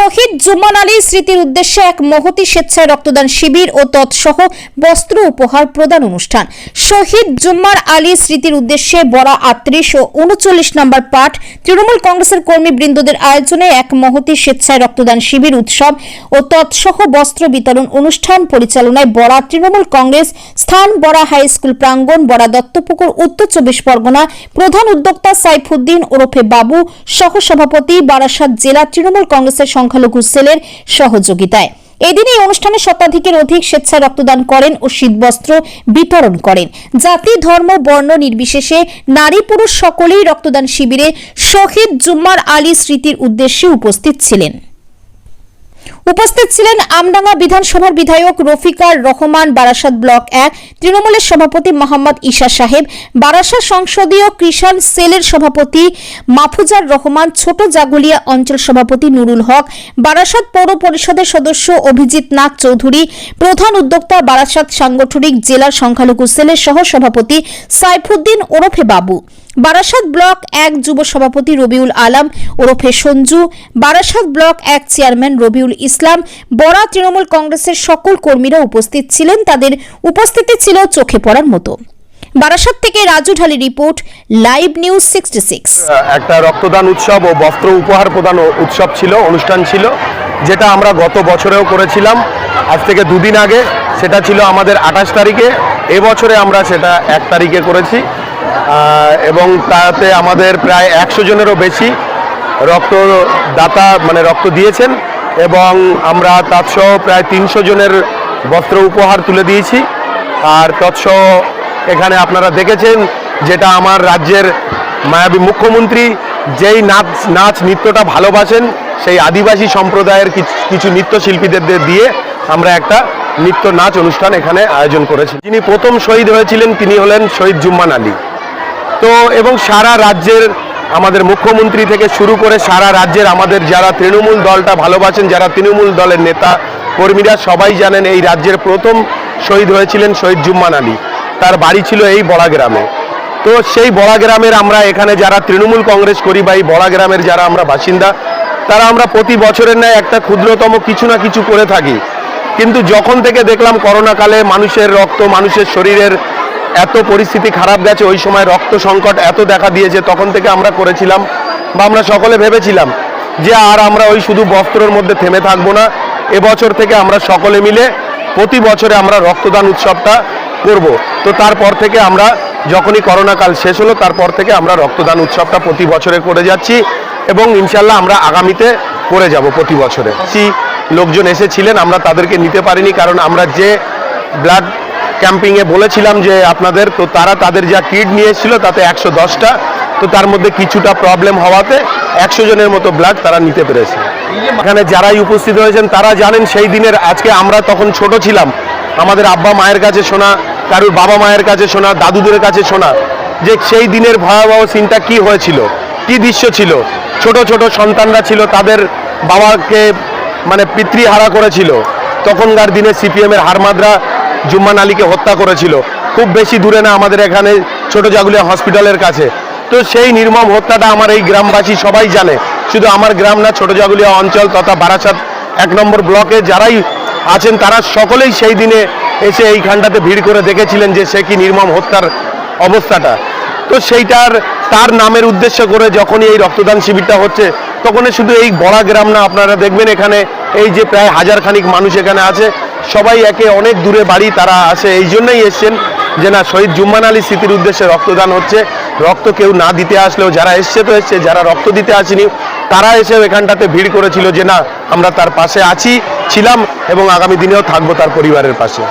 So he শহীদ জুমান আলী স্মৃতির উদ্দেশ্যে এক মহতি স্বেচ্ছায় রক্তদান শিবির ও তৎসহ বস্ত্র উপহার প্রদান অনুষ্ঠান। শহীদ জুম্মার আলী স্মৃতির উদ্দেশ্যে বড়া আটত্রিশ ও উনচল্লিশ নম্বর পাঠ তৃণমূল কংগ্রেসের কর্মীবৃন্দদের আয়োজনে এক মহতি স্বেচ্ছায় রক্তদান শিবির উৎসব ও তৎসহ বস্ত্র বিতরণ অনুষ্ঠান পরিচালনায় বড়া তৃণমূল কংগ্রেস, স্থান বড়া হাই স্কুল প্রাঙ্গণ বড়া দত্তপুকুর, উত্তর চব্বিশ পরগনা, প্রধান উদ্যোক্তা সাইফুদ্দিন ওরফে বাবু, সহসভাপতি বারাসাত জেলা তৃণমূল কংগ্রেসের সংখ্যালঘু সেলের সহযোগিতায়। এদিন এই অনুষ্ঠানে শতাধিকের অধিক স্বেচ্ছায় রক্তদান করেন ও শীতবস্ত্র বিতরণ করেন। জাতি, ধর্ম, বর্ণ নির্বিশেষে নারী পুরুষ সকলেই রক্তদান শিবিরে শহীদ জুম্মার আলী স্মৃতির উদ্দেশ্যে উপস্থিত ছিলেন। উপস্থিত ছিলেন আমডাঙ্গা বিধানসভার বিধায়ক রফিকার রহমান বারাসাত ব্লক এক তৃণমূলের সভাপতি মোহাম্মদ ঈশা সাহেব, বারাসাত সংসদীয় কৃষাণ সেলের সভাপতি মাফুজার রহমান, ছোট জাগুলিয়া অঞ্চল সভাপতি নুরুল হক, বারাসাত পৌর পরিষদের সদস্য অভিজিৎ নাথ চৌধুরী, প্রধান উদ্যোক্তা বারাসাত সাংগঠনিক জেলার সংখ্যালঘু সেলের সহ সভাপতি সাইফুদ্দিন ওরফে বাবু। বারাসাত ব্লক এক যুব সভাপতি রবিউল আলম ওরফে সঞ্জু, বারাসাত ব্লক এক চেয়ারম্যান রবিউল ইসলাম, বড়া তৃণমূল কংগ্রেসের সকল কর্মীরা উপস্থিত ছিলেন, তাদের উপস্থিতি ছিল চোখে পড়ার মতো। বারাসাত থেকে Raju Dhali report, live news sixty six. একটা রক্তদান উৎসব ও বস্ত্র উপহার প্রদান উৎসব ছিল, অনুষ্ঠান ছিল, যেটা আমরা গত বছরেও করেছিলাম। আজ থেকে দুদিন আগে, সেটা ছিল আমাদের আঠাশ তারিখে, এবছরে আমরা সেটা এক তারিখে করেছি। এবং তাতে আমাদের প্রায় একশো জনেরও বেশি রক্তদাতা মানে রক্ত দিয়েছেন এবং আমরা তৎসহ প্রায় তিনশো জনের বস্ত্র উপহার তুলে দিয়েছি। আর তৎসহ এখানে আপনারা দেখেছেন যেটা আমার রাজ্যের মায়াবী মুখ্যমন্ত্রী যেই নাচ নাচ নৃত্যটা ভালোবাসেন, সেই আদিবাসী সম্প্রদায়ের কিছু- নৃত্যশিল্পীদের দিয়ে আমরা একটা নৃত্য নাচ অনুষ্ঠান এখানে আয়োজন করেছি। যিনি প্রথম শহীদ হয়েছিলেন তিনি হলেন শহীদ জুম্মান আলী। তো এবং সারা রাজ্যের আমাদের মুখ্যমন্ত্রী থেকে শুরু করে সারা রাজ্যের আমাদের যারা তৃণমূল দলটা ভালোবাসেন, যারা তৃণমূল দলের নেতা কর্মীরা সবাই জানেন এই রাজ্যের প্রথম শহীদ হয়েছিলেন শহীদ জুম্মান আলী। তার বাড়ি ছিল এই বড়া গ্রামে। তো সেই বড়া গ্রামের আমরা এখানে যারা তৃণমূল কংগ্রেস করি বা এই বড়া গ্রামের যারা আমরা বাসিন্দা, তারা আমরা প্রতি বছরের ন্যায় একটা ক্ষুদ্রতম কিছু না কিছু করে থাকি। কিন্তু যখন থেকে দেখলাম করোনাকালে মানুষের রক্ত, মানুষের শরীরের এত পরিস্থিতি খারাপ গেছে, ওই সময় রক্ত সংকট এত দেখা দিয়েছে, তখন থেকে আমরা করেছিলাম বা আমরা সকলে ভেবেছিলাম যে আর আমরা ওই শুধু বস্ত্রের মধ্যে থেমে থাকব না, এবছর থেকে আমরা সকলে মিলে প্রতি বছরে আমরা রক্তদান উৎসবটা করব। তো তারপর থেকে আমরা যখনই করোনাকাল শেষ হলো, তারপর থেকে আমরা রক্তদান উৎসবটা প্রতি বছরে করে যাচ্ছি এবং ইনশাল্লাহ আমরা আগামীতে করে যাব প্রতি বছরে। লোকজন এসেছিলেন, আমরা তাদেরকে নিতে পারিনি, কারণ আমরা যে ব্লাড ক্যাম্পিংয়ে বলেছিলাম যে আপনাদের, তো তারা তাদের যা কিট নিয়ে এসেছিল তাতে একশো দশটা, তো তার মধ্যে কিছুটা প্রবলেম হওয়াতে একশো জনের মতো ব্লাড তারা নিতে পেরেছে। এখানে যারাই উপস্থিত হয়েছেন, তারা জানেন সেই দিনের, আজকে আমরা তখন ছোট ছিলাম। আমাদের আব্বা মায়ের কাছে শোনা, কারুর বাবা মায়ের কাছে শোনা, দাদুদের কাছে শোনা, যে সেই দিনের ভয়াবহ সিনটা কি হয়েছিল, কি দৃশ্য ছিল, ছোট ছোট সন্তানরা ছিল, তাদের বাবাকে মানে পিতৃহারা করেছিল। তখনকার দিনে সিপিএমের হারমাদরা জুম্মান আলীকে হত্যা করেছিল। খুব বেশি দূরে না আমাদের এখানে ছোট জাগুলিয়া হসপিটালের কাছে। তো সেই নির্মম হত্যাটা আমার এই গ্রামবাসী সবাই জানে। শুধু আমার গ্রাম না, ছোট জাগুলিয়া অঞ্চল তথা বারাসাত এক নম্বর ব্লকে যারাই আছেন, তারা সকলেই সেই দিনে এসে এইখানটাতে ভিড় করে দেখেছিলেন যে সে কি নির্মম হত্যার অবস্থাটা। তো সেইটার, তার নামের উদ্দেশ্য করে যখনই এই রক্তদান শিবিরটা হচ্ছে তখন শুধু এই বড়া গ্রাম না, আপনারা দেখবেন এখানে এই যে প্রায় হাজার খানিক মানুষ এখানে আছে। সবাই একে অনেক দূরে বাড়ি তারা আসে, এই জন্যই এসছেন যে না, শহীদ জুম্মান আলী স্মৃতির উদ্দেশ্যে রক্তদান হচ্ছে। রক্ত কেউ না দিতে আসলেও যারা এসছে তো এসছে, যারা রক্ত দিতে আসেনি, তারা এসেও এখানটাতে ভিড় করেছিল যে না, আমরা তার পাশে আছি, ছিলাম এবং আগামী দিনেও থাকব তার পরিবারের পাশে।